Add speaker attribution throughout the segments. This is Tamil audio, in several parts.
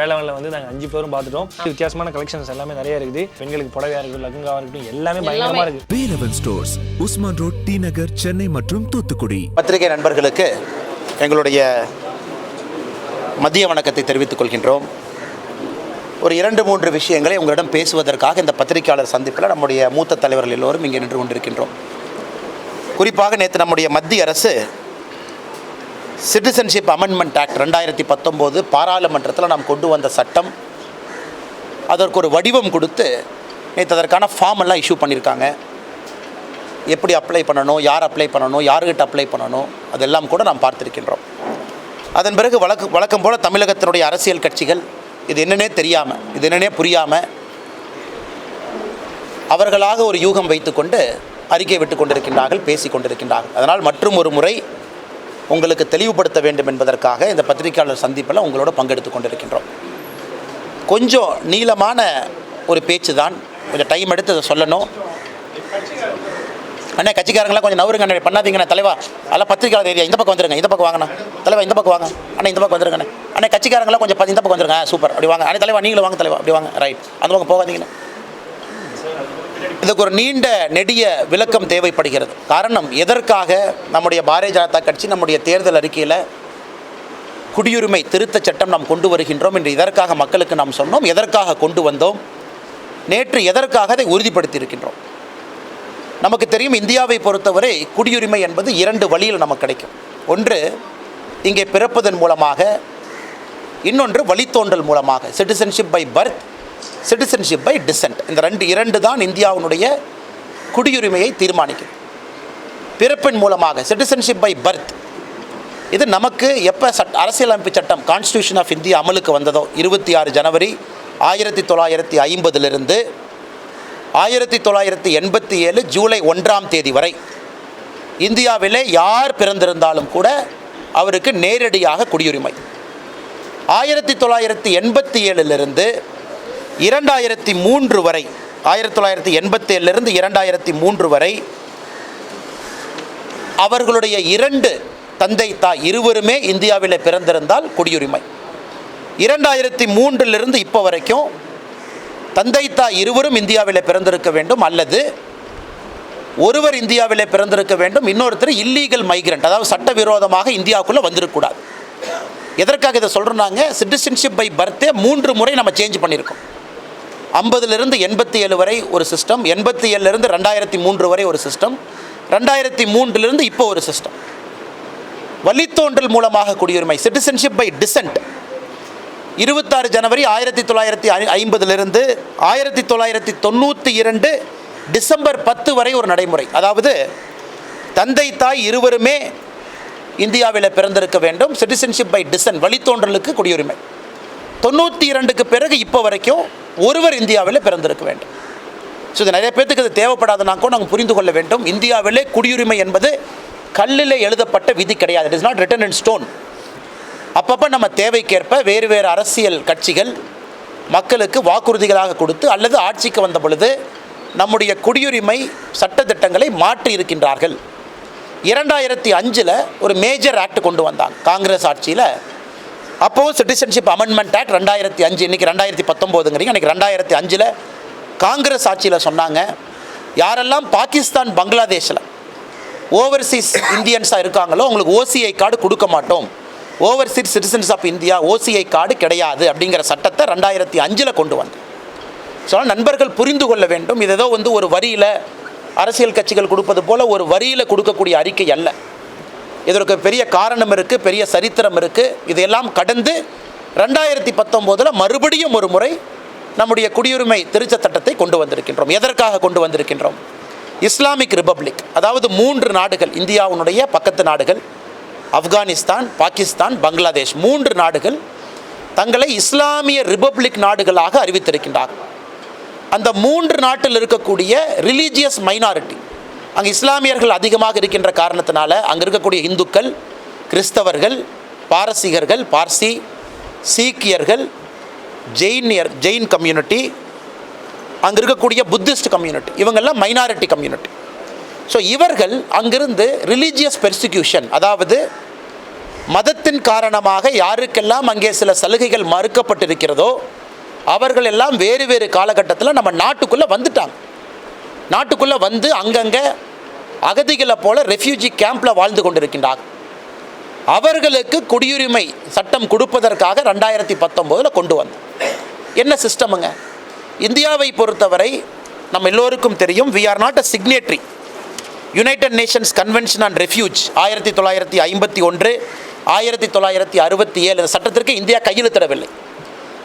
Speaker 1: வேளாண்ல வந்து நாங்கள் அஞ்சு பேரும் பார்த்துட்டோம். வித்தியாசமான கலெக்ஷன்ஸ் எல்லாமே நிறைய இருக்குது. பெண்களுக்கு புடவையா இருக்கட்டும் லகுங்காவா இருக்கட்டும் எல்லாமே பயங்கரமா இருக்கு.
Speaker 2: Velavan stores Usman road T Nagar Chennai மற்றும் தூத்துக்குடி.
Speaker 3: பத்திரிகை நண்பர்களுக்கு எங்களுடைய மதிய வணக்கத்தை தெரிவித்துக் கொள்கின்றோம். ஒரு இரண்டு மூன்று விஷயங்களை உங்களிடம் பேசுவதற்காக இந்த பத்திரிகையாளர் சந்திப்பில் நம்முடைய மூத்த தலைவர்கள் எல்லோரும் இங்கே நின்று கொண்டிருக்கின்றோம். குறிப்பாக நேற்று நம்முடைய மத்திய அரசு சிட்டிசன்ஷிப் அமெண்ட்மெண்ட் ஆக்ட் ரெண்டாயிரத்தி பத்தொம்போது பாராளுமன்றத்தில் நாம் கொண்டு வந்த சட்டம். அதற்கு ஒரு வடிவம் கொடுத்து நேற்று அதற்கான ஃபார்ம் எல்லாம் இஷ்யூ பண்ணியிருக்காங்க எப்படி அப்ளை பண்ணணும் யார் அப்ளை பண்ணணும் யாருக்கிட்ட அப்ளை பண்ணணும் அதெல்லாம் கூட நாம் பார்த்திருக்கின்றோம். அதன் பிறகு வழக்கு வழக்கம் போல் தமிழகத்தினுடைய அரசியல் கட்சிகள் இது என்னன்னே தெரியாமல் இது என்னன்னே புரியாமல் அவர்களாக ஒரு யூகம் வைத்துக்கொண்டு அறிக்கை விட்டு கொண்டிருக்கின்றார்கள் பேசி கொண்டிருக்கின்றார்கள். அதனால் மற்றும் ஒரு முறை உங்களுக்கு தெளிவுபடுத்த வேண்டும் என்பதற்காக இந்த பத்திரிகையாளர் சந்திப்பில் உங்களோட பங்கெடுத்து கொண்டிருக்கின்றோம். கொஞ்சம் நீளமான ஒரு பேச்சு தான் கொஞ்சம் டைம் எடுத்து அதை சொல்லணும். அண்ணே கட்சிக்காரங்களாம் கொஞ்சம் நவருங்க அண்ணே பண்ணாதீங்கண்ணே. தலைவா அதெல்லாம் பத்திரிக்கையாளர் ஏரியா இந்த பக்கம் வந்துருங்க இந்த பக்கம் வாங்கண்ணா. தலைவா இந்த பக்கம் வாங்க. அண்ணா இந்த பக்கம் வந்துருங்கண்ணே. அண்ணே கட்சிக்காரங்களாம் கொஞ்சம் இந்த பக்கம் வந்துருங்க. சூப்பர். அப்படி வாங்க. அண்ணே தலைவா நீங்களும் வாங்க தலைவா. அப்படி வாங்க. ரைட் அந்த பக்கம் போகாதீங்கண்ணே. இதுக்கு ஒரு நீண்ட நெடிய விளக்கம் தேவைப்படுகிறது. காரணம் எதற்காக நம்முடைய பாரதிய ஜனதா கட்சி நம்முடைய தேர்தல் அறிக்கையில் குடியுரிமை திருத்தச் சட்டம் நாம் கொண்டு வருகின்றோம் என்று இதற்காக மக்களுக்கு நாம் சொன்னோம் எதற்காக கொண்டு வந்தோம் நேற்று எதற்காக அதை உறுதிப்படுத்தியிருக்கின்றோம். நமக்கு தெரியும் இந்தியாவை பொறுத்தவரை குடியுரிமை என்பது இரண்டு வழியில் நமக்கு கிடைக்கும். ஒன்று இங்கே பிறப்பதன் மூலமாக இன்னொன்று வழித்தோன்றல் மூலமாக citizenship by birth citizenship by descent இந்த ரெண்டு இரண்டு தான் இந்தியாவினுடைய குடியுரிமையை தீர்மானிக்கும். பிறப்பின் மூலமாக சிட்டிசன்ஷிப் பை பர்த் இது நமக்கு எப்போ சட் அரசியலமைப்பு சட்டம் கான்ஸ்டியூஷன் ஆஃப் இந்தியா அமலுக்கு வந்ததோ இருபத்தி ஆறு ஜனவரி ஆயிரத்தி தொள்ளாயிரத்தி ஐம்பதிலிருந்து ஆயிரத்தி தொள்ளாயிரத்தி எண்பத்தி ஏழு ஜூலை ஒன்றாம் தேதி வரை இந்தியாவிலே யார் பிறந்திருந்தாலும் கூட அவருக்கு நேரடியாக குடியுரிமை. ஆயிரத்தி தொள்ளாயிரத்தி எண்பத்தி ஏழிலிருந்து இரண்டாயிரத்தி மூன்று வரை ஆயிரத்தி தொள்ளாயிரத்தி எண்பத்தேழிலிருந்து இரண்டாயிரத்தி மூன்று வரை அவர்களுடைய இரண்டு தந்தை தாய் இருவருமே இந்தியாவில் பிறந்திருந்தால் குடியுரிமை. இரண்டாயிரத்தி மூன்றிலிருந்து இப்போ வரைக்கும் தந்தை தாய் இருவரும் இந்தியாவில் பிறந்திருக்க வேண்டும் அல்லது ஒருவர் இந்தியாவில் பிறந்திருக்க வேண்டும் இன்னொருத்தர் இல்லீகல் மைக்ரண்ட் அதாவது சட்டவிரோதமாக இந்தியாவுக்குள்ளே வந்திருக்கக்கூடாது. எதற்காக இதை சொல்கிறாங்க சிட்டிசன்ஷிப் பை பர்த்தே மூன்று முறை நம்ம சேஞ்ச் பண்ணியிருக்கோம். ஐம்பதுலேருந்து எண்பத்தி ஏழு வரை ஒரு சிஸ்டம் எண்பத்தி ஏழுலேருந்து ரெண்டாயிரத்தி மூன்று வரை ஒரு சிஸ்டம் ரெண்டாயிரத்தி மூன்றிலிருந்து இப்போ ஒரு சிஸ்டம் வழித்தோன்றல் மூலமாக குடியுரிமை சிட்டிசன்ஷிப் பை டிசன்ட் இருபத்தாறு ஜனவரி ஆயிரத்தி தொள்ளாயிரத்தி ஐம்பதுலேருந்து ஆயிரத்தி தொள்ளாயிரத்தி தொண்ணூற்றி இரண்டு டிசம்பர் பத்து வரை ஒரு நடைமுறை. அதாவது தந்தை தாய் இருவருமே இந்தியாவில் பிறந்திருக்க வேண்டும். சிட்டிசன்ஷிப் பை டிசன் வழித்தோன்றலுக்கு குடியுரிமை. தொண்ணூற்றி இரண்டுக்கு பிறகு இப்போ வரைக்கும் ஒருவர் இந்தியாவில் பிறந்திருக்க வேண்டும். ஸோ இது நிறைய பேர்த்துக்கு இது தேவைப்படாதனாக்கோ கூட நாங்கள் புரிந்து கொள்ள வேண்டும். இந்தியாவிலே குடியுரிமை என்பது கல்லில் எழுதப்பட்ட விதி கிடையாது. It is not written in stone அப்பப்போ நம்ம தேவைக்கேற்ப வேறு வேறு அரசியல் கட்சிகள் மக்களுக்கு வாக்குறுதிகளாக கொடுத்து அல்லது ஆட்சிக்கு வந்த பொழுது நம்முடைய குடியுரிமை சட்டத்திட்டங்களை மாற்றி இருக்கின்றார்கள். இரண்டாயிரத்தி அஞ்சில் ஒரு மேஜர் ஆக்ட் கொண்டு வந்தாங்க காங்கிரஸ் ஆட்சியில் அப்போது சிட்டிசன்ஷிப் அமெண்ட்மெண்ட் ஆக்ட் ரெண்டாயிரத்தி அஞ்சு இன்றைக்கி ரெண்டாயிரத்தி பத்தொம்போதுங்கிறீங்க. அன்றைக்கி ரெண்டாயிரத்தி அஞ்சில் காங்கிரஸ் ஆட்சியில் சொன்னாங்க யாரெல்லாம் பாகிஸ்தான் பங்களாதேஷில் ஓவர்சீஸ் இந்தியன்ஸாக இருக்காங்களோ அவங்களுக்கு ஓசிஐ கார்டு கொடுக்க மாட்டோம். Overseas citizens of India OCI card கிடையாது அப்படிங்கிற சட்டத்தை ரெண்டாயிரத்தி அஞ்சில் கொண்டு வந்து ஸோ நண்பர்கள் புரிந்து கொள்ள வேண்டும். இது ஏதோ வந்து ஒரு வரியில் அரசியல் கட்சிகள் கொடுப்பது போல் ஒரு வரியில் கொடுக்கக்கூடிய அறிக்கை அல்ல. இதற்கு பெரிய காரணம் இருக்குது பெரிய சரித்திரம் இருக்குது இதையெல்லாம் கடந்து ரெண்டாயிரத்தி பத்தொம்போதில் மறுபடியும் ஒரு முறை நம்முடைய குடியுரிமை திருச்ச சட்டத்தை கொண்டு வந்திருக்கின்றோம். எதற்காக கொண்டு வந்திருக்கின்றோம்? இஸ்லாமிக் ரிபப்ளிக் அதாவது மூன்று நாடுகள் இந்தியாவுடைய பக்கத்து நாடுகள் ஆப்கானிஸ்தான் பாகிஸ்தான் பங்களாதேஷ் மூன்று நாடுகள் தங்களை இஸ்லாமிய ரிபப்ளிக் நாடுகளாக அறிவித்திருக்கின்றார்கள். அந்த மூன்று நாட்டில் இருக்கக்கூடிய ரிலீஜியஸ் மைனாரிட்டி அங்கே இஸ்லாமியர்கள் அதிகமாக இருக்கின்ற காரணத்தினால அங்கே இருக்கக்கூடிய இந்துக்கள் கிறிஸ்தவர்கள் பாரசீகர்கள் பார்சி சீக்கியர்கள் ஜெயினியர் ஜெயின் கம்யூனிட்டி அங்கே இருக்கக்கூடிய புத்திஸ்ட் கம்யூனிட்டி இவங்கெல்லாம் மைனாரிட்டி கம்யூனிட்டி. ஸோ இவர்கள் அங்கிருந்து ரிலீஜியஸ் பெர்சிக்யூஷன் அதாவது மதத்தின் காரணமாக யாருக்கெல்லாம் அங்கே சில சலுகைகள் மறுக்கப்பட்டிருக்கிறதோ அவர்கள் எல்லாம் வேறு வேறு காலகட்டத்தில் நம்ம நாட்டுக்குள்ளே வந்துட்டாங்க. நாட்டுக்குள்ளே வந்து அங்கங்கே அகதிகளை போல ரெஃப்யூஜி கேம்பில் வாழ்ந்து கொண்டிருக்கின்றார். அவர்களுக்கு குடியுரிமை சட்டம் கொடுப்பதற்காக ரெண்டாயிரத்தி பத்தொம்போதில் கொண்டு வந்தோம் என்ன சிஸ்டமுங்க இந்தியாவை பொறுத்தவரை நம்ம எல்லோருக்கும் தெரியும் we are not a signatory United Nations convention on refuge ஆயிரத்தி தொள்ளாயிரத்தி ஐம்பத்தி ஒன்று ஆயிரத்தி தொள்ளாயிரத்தி அறுபத்தி ஏழு சட்டத்திற்கு இந்தியா கையெழுத்திடவில்லை.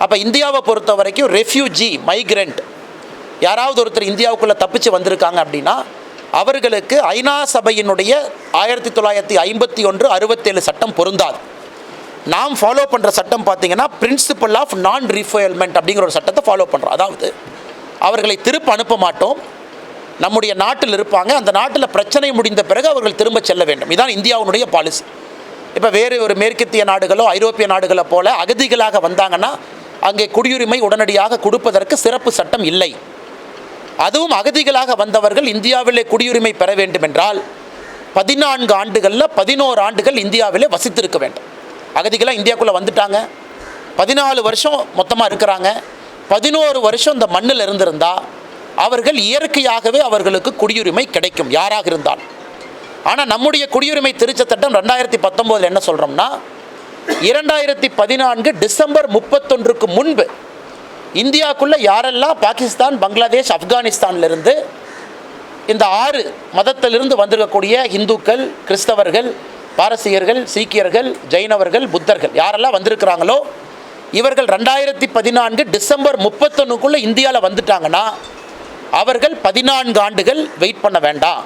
Speaker 3: அப்போ இந்தியாவை பொறுத்த வரைக்கும் ரெஃப்யூஜி மைக்ரண்ட் யாராவது ஒருத்தர் இந்தியாவுக்குள்ளே தப்பிச்சு வந்திருக்காங்க அப்படின்னா அவர்களுக்கு ஐநா சபையினுடைய ஆயிரத்தி தொள்ளாயிரத்தி ஐம்பத்தி ஒன்று அறுபத்தேழு சட்டம் பொருந்தாது. நாம் ஃபாலோ பண்ணுற சட்டம் பார்த்தீங்கன்னா பிரின்சிபல் ஆஃப் நான் ரீஃபயல்மெண்ட் அப்படிங்கிற ஒரு சட்டத்தை ஃபாலோ பண்ணுறோம் அதாவது அவர்களை திருப்ப அனுப்ப மாட்டோம். நம்முடைய நாட்டில் இருப்பாங்க. அந்த நாட்டில் பிரச்சனை முடிந்த பிறகு அவர்கள் திரும்ப செல்ல வேண்டும். இதான் இந்தியாவுடைய பாலிசி இப்போ வேறு ஒரு மேற்கத்திய நாடுகளோ ஐரோப்பிய நாடுகளை போல அகதிகளாக வந்தாங்கன்னா அங்கே குடியுரிமை உடனடியாக கொடுப்பதற்கு சிறப்பு சட்டம் இல்லை. அதுவும் அகதிகளாக வந்தவர்கள் இந்தியாவிலே குடியுரிமை பெற வேண்டும் என்றால் பதினான்கு ஆண்டுகளில் பதினோரு ஆண்டுகள் இந்தியாவிலே வசித்திருக்க வேண்டும். அகதிகளாக இந்தியாக்குள்ளே வந்துட்டாங்க. பதினாலு வருஷம் மொத்தமாக இருக்கிறாங்க. பதினோரு வருஷம் இந்த மண்ணில் இருந்திருந்தால் அவர்கள் இயற்கையாகவே அவர்களுக்கு குடியுரிமை கிடைக்கும் யாராக இருந்தால் ஆனால் நம்முடைய குடியுரிமை திருச்ச சட்டம் ரெண்டாயிரத்தி பத்தொம்போதில் என்ன சொல்கிறோம்னா இரண்டாயிரத்தி பதினான்கு டிசம்பர் முப்பத்தொன்றுக்கு முன்பு இந்தியாவுக்குள்ளே யாரெல்லாம் பாகிஸ்தான் பங்களாதேஷ் ஆப்கானிஸ்தான்லேருந்து இந்த ஆறு மதத்திலிருந்து வந்திருக்கக்கூடிய இந்துக்கள் கிறிஸ்தவர்கள் பாரசீகர்கள் சீக்கியர்கள் ஜெயினவர்கள் புத்தர்கள் யாரெல்லாம் வந்திருக்கிறாங்களோ இவர்கள் ரெண்டாயிரத்தி பதினான்கு டிசம்பர் முப்பத்தொன்னுக்குள்ளே இந்தியாவில் வந்துட்டாங்கன்னா அவர்கள் பதினான்கு ஆண்டுகள் வெயிட் பண்ண வேண்டாம்.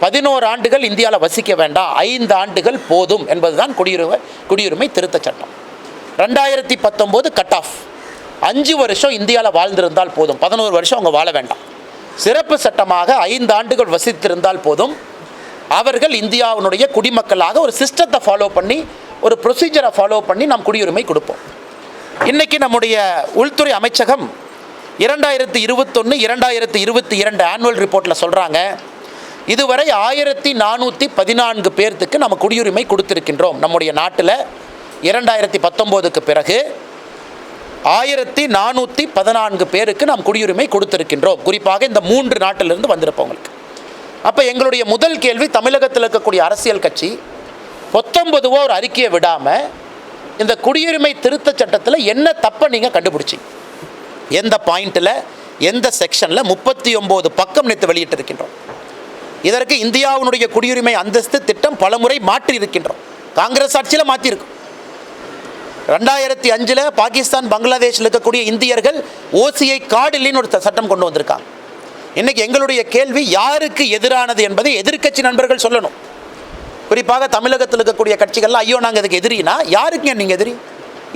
Speaker 3: பதினோரு ஆண்டுகள் இந்தியாவில் வசிக்க வேண்டாம். ஐந்து ஆண்டுகள் போதும் என்பதுதான் குடியுரிமை குடியுரிமை திருத்தச் சட்டம். ரெண்டாயிரத்தி பத்தொம்போது கட் ஆஃப் அஞ்சு வருஷம் இந்தியாவில் வாழ்ந்திருந்தால் போதும். பதினோரு வருஷம் அவங்க வாழ வேண்டாம். சிறப்பு சட்டமாக ஐந்து ஆண்டுகள் வசித்திருந்தால் போதும். அவர்கள் இந்தியாவினுடைய குடிமக்களாக ஒரு சிஸ்டத்தை ஃபாலோ பண்ணி ஒரு ப்ரொசீஜரை ஃபாலோ பண்ணி நாம் குடியுரிமை கொடுப்போம். இன்றைக்கி நம்முடைய உள்துறை அமைச்சகம் இரண்டாயிரத்தி இருபத்தொன்று இரண்டாயிரத்தி இருபத்தி இரண்டு ஆனுவல் ரிப்போர்ட்டில் சொல்கிறாங்க இதுவரை ஆயிரத்தி நானூற்றி பதினான்கு பேர்த்துக்கு நம்ம குடியுரிமை கொடுத்திருக்கின்றோம். நம்முடைய நாட்டில் இரண்டாயிரத்தி பத்தொம்போதுக்கு பிறகு ஆயிரத்தி நானூற்றி பதினான்கு பேருக்கு நாம் குடியுரிமை கொடுத்திருக்கின்றோம். குறிப்பாக இந்த மூன்று நாட்டிலிருந்து வந்திருப்பவங்களுக்கு. அப்போ எங்களுடைய முதல் கேள்வி தமிழகத்தில் இருக்கக்கூடிய அரசியல் கட்சி பத்தொன்பதுவோ ஒரு அறிக்கையை விடாமல் இந்த குடியுரிமை திருத்தச் சட்டத்தில் என்ன தப்பை நீங்கள் கண்டுபிடிச்சி எந்த பாயிண்ட்டில் எந்த செக்ஷனில் முப்பத்தி ஒம்பது பக்கம் நேற்று வெளியிட்டிருக்கின்றோம். இதற்கு இந்தியாவினுடைய குடியுரிமை அந்தஸ்து திட்டம் பலமுறை மாற்றி இருக்கின்றோம் காங்கிரஸ் ஆட்சியில் மாற்றிருக்கும் ரெண்டாயிரத்தி அஞ்சில் பாகிஸ்தான் பங்களாதேஷில் இருக்கக்கூடிய இந்தியர்கள் ஓசிஐ கார்டு இல்லைன்னு ஒரு சட்டம் கொண்டு வந்திருக்காங்க. இன்றைக்கி எங்களுடைய கேள்வி யாருக்கு எதிரானது என்பதை எதிர்க்கட்சி நண்பர்கள் சொல்லணும். குறிப்பாக தமிழகத்தில் இருக்கக்கூடிய கட்சிகள்லாம் ஐயோ நாங்கள் அதுக்கு எதிரினா யாருக்குங்க நீங்கள் எதிரி?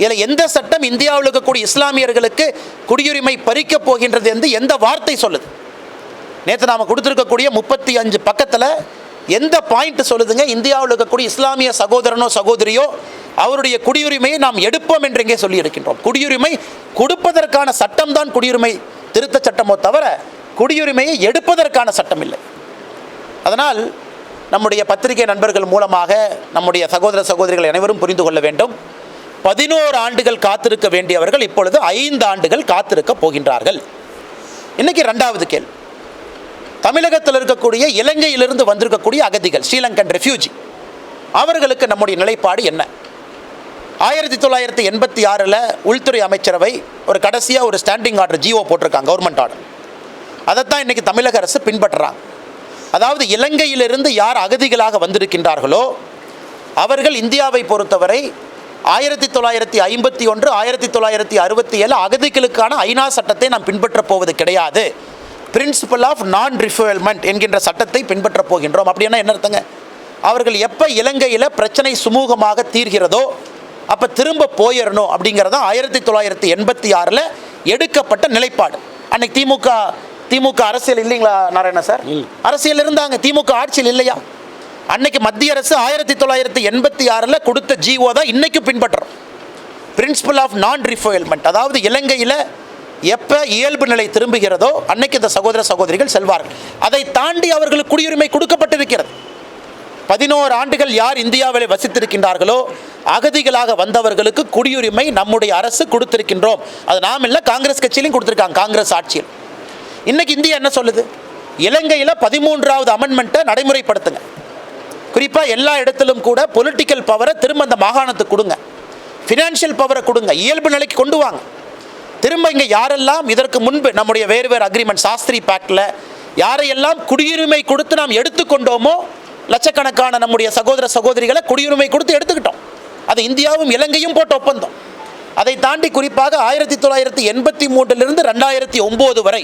Speaker 3: இதில் எந்த சட்டம் இந்தியாவில் இருக்கக்கூடிய இஸ்லாமியர்களுக்கு குடியுரிமை பறிக்கப் போகின்றது என்று எந்த வார்த்தை சொல்லுது? நேற்று நாம் கொடுத்துருக்கக்கூடிய முப்பத்தி அஞ்சு பக்கத்தில் எந்த பாயிண்ட் சொல்லுதுங்க? இந்தியாவில் இருக்கக்கூடிய இஸ்லாமிய சகோதரனோ சகோதரியோ அவருடைய குடியுரிமையை நாம் எடுப்போம் என்று இங்கே சொல்லியிருக்கின்றோம். குடியுரிமை கொடுப்பதற்கான சட்டம் தான் குடியுரிமை திருத்த சட்டமோ தவிர குடியுரிமையை எடுப்பதற்கான சட்டம் இல்லை. அதனால் நம்முடைய பத்திரிகை நண்பர்கள் மூலமாக நம்முடைய சகோதர சகோதரிகள் அனைவரும் புரிந்து கொள்ள வேண்டும். பதினோரு ஆண்டுகள் காத்திருக்க வேண்டியவர்கள் இப்பொழுது ஐந்து ஆண்டுகள் காத்திருக்க போகின்றார்கள். இன்னைக்கு ரெண்டாவது கேள்வி. தமிழகத்தில் இருக்கக்கூடிய இலங்கையிலிருந்து வந்திருக்கக்கூடிய அகதிகள் ஸ்ரீலங்கன் ரெஃப்யூஜி அவர்களுக்கு நம்முடைய நிலைப்பாடு என்ன? ஆயிரத்தி தொள்ளாயிரத்தி எண்பத்தி ஆறில் உள்துறை அமைச்சரவை ஒரு கடைசியாக ஒரு ஸ்டாண்டிங் ஆர்டர் ஜிஓ போட்டிருக்காங்க கவர்மெண்ட் ஆர்டர் அதைத்தான் இன்றைக்கி தமிழக அரசு பின்பற்றுறாங்க. அதாவது இலங்கையிலிருந்து யார் அகதிகளாக வந்திருக்கின்றார்களோ அவர்கள் இந்தியாவை பொறுத்தவரை ஆயிரத்தி தொள்ளாயிரத்தி ஐம்பத்தி ஒன்று ஆயிரத்தி தொள்ளாயிரத்தி அறுபத்தி ஏழு அகதிகளுக்கான ஐநா சட்டத்தை நாம் பின்பற்றப் போவது கிடையாது. பிரின்சிபல் ஆஃப் நான் ரிஃபுவல்மெண்ட் என்கின்ற சட்டத்தை பின்பற்றப் போகின்றோம். அப்படின்னா என்ன அர்த்தங்க? அவர்கள் எப்போ இலங்கையில் பிரச்சனை சுமூகமாக தீர்கிறதோ அப்போ திரும்ப போயிடணும் அப்படிங்கிறது ஆயிரத்தி தொள்ளாயிரத்தி எண்பத்தி ஆறில் எடுக்கப்பட்ட நிலைப்பாடு. அன்னைக்கு திமுக திமுக அரசியல் இல்லைங்களா நாராயண சார்? அரசியல் இருந்தாங்க திமுக ஆட்சியில் இல்லையா? அன்னைக்கு மத்திய அரசு ஆயிரத்தி தொள்ளாயிரத்தி எண்பத்தி ஆறில் கொடுத்த ஜிஓ தான் இன்னைக்கு பின்பற்றுறோம் பிரின்சிபல் ஆஃப் நான் ரிஃபயல்மெண்ட் அதாவது இலங்கையில் எப்போ இயல்பு நிலை திரும்புகிறதோ அன்னைக்கு இந்த சகோதர சகோதரிகள் செல்வார்கள். அதை தாண்டி அவர்களுக்கு குடியுரிமை கொடுக்கப்பட்டிருக்கிறது. பதினோரு ஆண்டுகள் யார் இந்தியாவில் வசித்திருக்கின்றார்களோ அகதிகளாக வந்தவர்களுக்கு குடியுரிமை நம்முடைய அரசு கொடுத்திருக்கின்றோம். அது நாம் இல்லை காங்கிரஸ் கட்சியிலையும் கொடுத்துருக்காங்க காங்கிரஸ் ஆட்சியில். இன்னைக்கு இந்தியா என்ன சொல்லுது? இலங்கையில் பதிமூன்றாவது அமெண்ட்மெண்ட்டை நடைமுறைப்படுத்துங்க. குறிப்பாக எல்லா இடத்திலும் கூட பொலிட்டிக்கல் பவரை திரும்ப அந்த மாகாணத்துக்கு கொடுங்க. ஃபினான்ஷியல் பவரை கொடுங்க இயல்பு நிலைக்கு கொண்டு வாங்க. திரும்ப இங்கே யாரெல்லாம் இதற்கு முன்பு நம்முடைய வேறு வேறு அக்ரிமெண்ட் சாஸ்திரி பேக்டில் யாரையெல்லாம் குடியுரிமை கொடுத்து நாம் எடுத்துக்கொண்டோமோ லட்சக்கணக்கான நம்முடைய சகோதர சகோதரிகளை குடியுரிமை கொடுத்து எடுத்துக்கிட்டோம். அது இந்தியாவும் இலங்கையும் போட்ட ஒப்பந்தம். அதை தாண்டி குறிப்பாக ஆயிரத்தி தொள்ளாயிரத்தி எண்பத்தி மூன்றிலிருந்து ரெண்டாயிரத்தி ஒம்பது வரை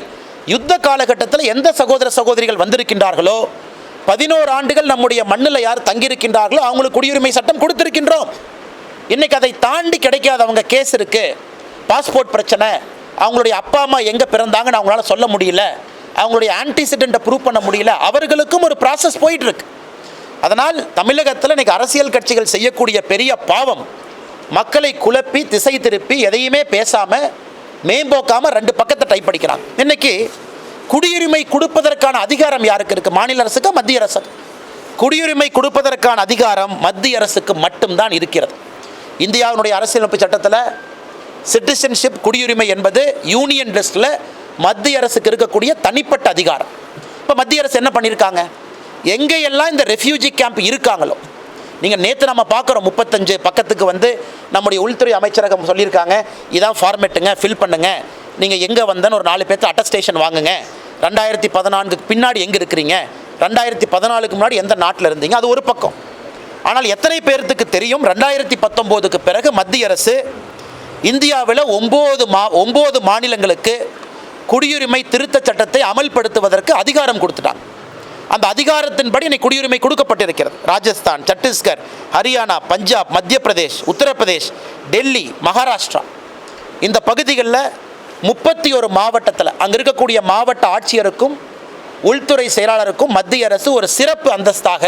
Speaker 3: யுத்த காலகட்டத்தில் எந்த சகோதர சகோதரிகள் வந்திருக்கின்றார்களோ பதினோரு ஆண்டுகள் நம்முடைய மண்ணில் யார் தங்கியிருக்கின்றார்களோ அவங்களுக்கு குடியுரிமை சட்டம் கொடுத்திருக்கின்றோம். இன்றைக்கி அதை தாண்டி கிடைக்காதவங்க கேஸ் இருக்குது பாஸ்போர்ட் பிரச்சனை அவங்களுடைய அப்பா அம்மா எங்கே பிறந்தாங்கன்னு அவங்களால சொல்ல முடியல. அவங்களுடைய ஆன்டிசிடெண்ட்டை ப்ரூவ் பண்ண முடியல. அவர்களுக்கும் ஒரு ப்ராசஸ் போயிட்டுருக்கு அதனால் தமிழகத்தில் இன்னைக்கு அரசியல் கட்சிகள் செய்யக்கூடிய பெரிய பாவம் மக்களை குழப்பி திசை திருப்பி எதையுமே பேசாமல் மேம்போக்காமல் ரெண்டு பக்கத்தை டைப் அடிக்கிறாங்க இன்னைக்கு குடியுரிமை கொடுப்பதற்கான அதிகாரம் யாருக்கு இருக்கு? மாநில அரசுக்கு மத்திய அரசுக்கு? குடியுரிமை கொடுப்பதற்கான அதிகாரம் மத்திய அரசுக்கு மட்டும்தான் இருக்கிறது. இந்தியாவினுடைய அரசியலமைப்பு சட்டத்தில் சிட்டிசன்ஷிப் குடியுரிமை என்பது யூனியன் லிஸ்ட்டில் மத்திய அரசுக்கு இருக்கக்கூடிய தனிப்பட்ட அதிகாரம். இப்போ மத்திய அரசு என்ன பண்ணியிருக்காங்க எங்கேயெல்லாம் இந்த ரெஃப்யூஜி கேம்ப் இருக்காங்களோ நீங்கள் நேற்று நம்ம பார்க்குறோம் முப்பத்தஞ்சு பக்கத்துக்கு வந்து நம்முடைய உள்துறை அமைச்சரகம் சொல்லியிருக்காங்க இதான் ஃபார்மேட்டுங்க ஃபில் பண்ணுங்கள் நீங்கள் எங்கே வந்தேன்னு ஒரு நாலு பேர்த்து அட்டஸ்டேஷன் வாங்குங்க. ரெண்டாயிரத்தி பதினான்குக்கு பின்னாடி எங்கே இருக்கிறீங்க? ரெண்டாயிரத்தி பதினாலுக்கு முன்னாடி எந்த நாட்டில் இருந்தீங்க? அது ஒரு பக்கம். ஆனால் எத்தனை பேர்த்துக்கு தெரியும்? ரெண்டாயிரத்தி பத்தொம்போதுக்கு பிறகு மத்திய அரசு இந்தியாவில் ஒம்பது மா ஒம்பது மாநிலங்களுக்கு குடியுரிமை திருத்தச் சட்டத்தை அமல்படுத்துவதற்கு அதிகாரம் கொடுத்துட்டாங்க. அந்த அதிகாரத்தின்படி இன்னைக்கு குடியுரிமை கொடுக்கப்பட்டிருக்கிறது. ராஜஸ்தான் சத்தீஸ்கர் ஹரியானா பஞ்சாப் மத்திய பிரதேஷ் உத்தரப்பிரதேஷ் டெல்லி மகாராஷ்டிரா. இந்த பகுதிகளில் முப்பத்தி ஒரு மாவட்டத்தில் அங்கே இருக்கக்கூடிய மாவட்ட ஆட்சியருக்கும் உள்துறை செயலாளருக்கும் மத்திய அரசு ஒரு சிறப்பு அந்தஸ்தாக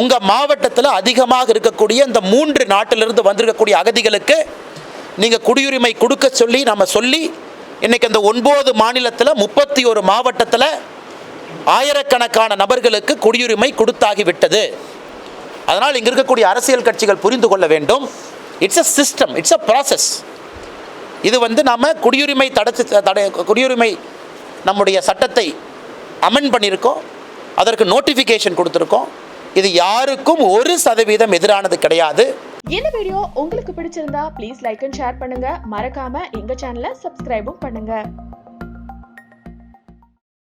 Speaker 3: உங்கள் மாவட்டத்தில் அதிகமாக இருக்கக்கூடிய இந்த மூன்று நாட்டிலிருந்து வந்திருக்கக்கூடிய அகதிகளுக்கு நீங்கள் குடியுரிமை கொடுக்க சொல்லி நம்ம சொல்லி இன்றைக்கி அந்த ஒன்பது மாநிலத்தில் முப்பத்தி ஒரு மாவட்டத்தில் ஆயிரக்கணக்கான நபர்களுக்கு குடியுரிமை கொடுத்தாகிவிட்டது. அதனால் இங்கே இருக்கக்கூடிய அரசியல் கட்சிகள் புரிந்து கொள்ள வேண்டும். It's a system it's a process இது வந்து நாம் குடியுரிமை தடுத்து தடை குடியுரிமை நம்முடைய சட்டத்தை அமெண்ட் பண்ணியிருக்கோம். அதற்கு நோட்டிஃபிகேஷன் கொடுத்துருக்கோம். இது யாருக்கும் ஒரு சதவீதம் எதிரானது கிடையாது.
Speaker 4: இந்த வீடியோ உங்களுக்கு பிடிச்சிருந்தா ப்ளீஸ் லைக் அண்ட் ஷேர் பண்ணுங்க. மறக்காம எங்க சேனலை சப்ஸ்கிரைபும் பண்ணுங்க.